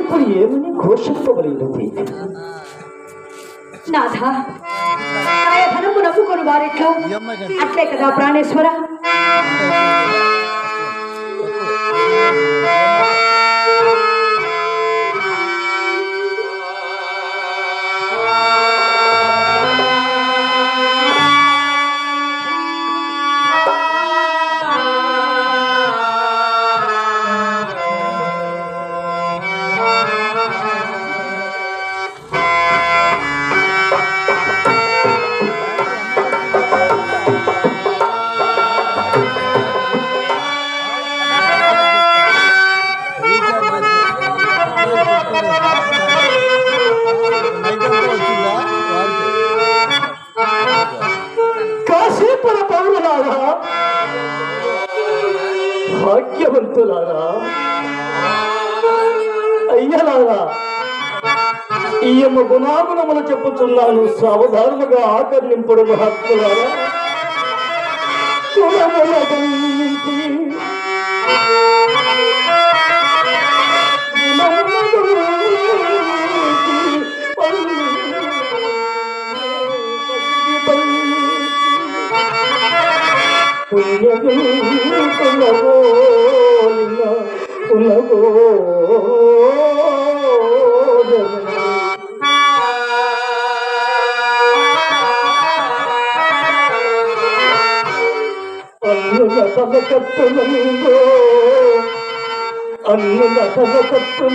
ఇప్పుడు ఏమని ఘోషింపబడినది నాథ ధనము నమ్ముకొని వారిట్లో అట్లే కదా ప్రాణేశ్వర? భాగ్యవంతులారా. అయ్యలారా ఈయమ్మ గుణాగుణములు చెప్పుతున్నాను సావధానముగా ఆకర్ణింపుడు మహాత్ములారా. గుణముల గురించి, గుణముల గురించి,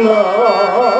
నా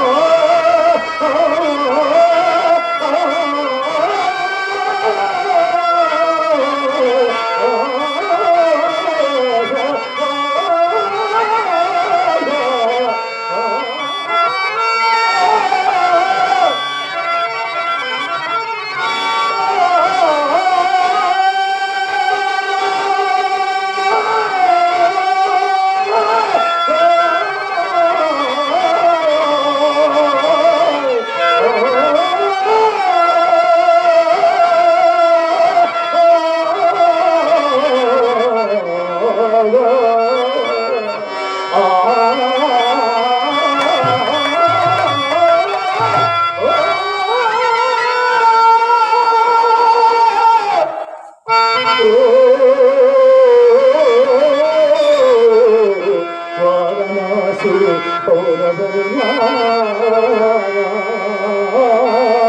Oh, oh, oh, oh,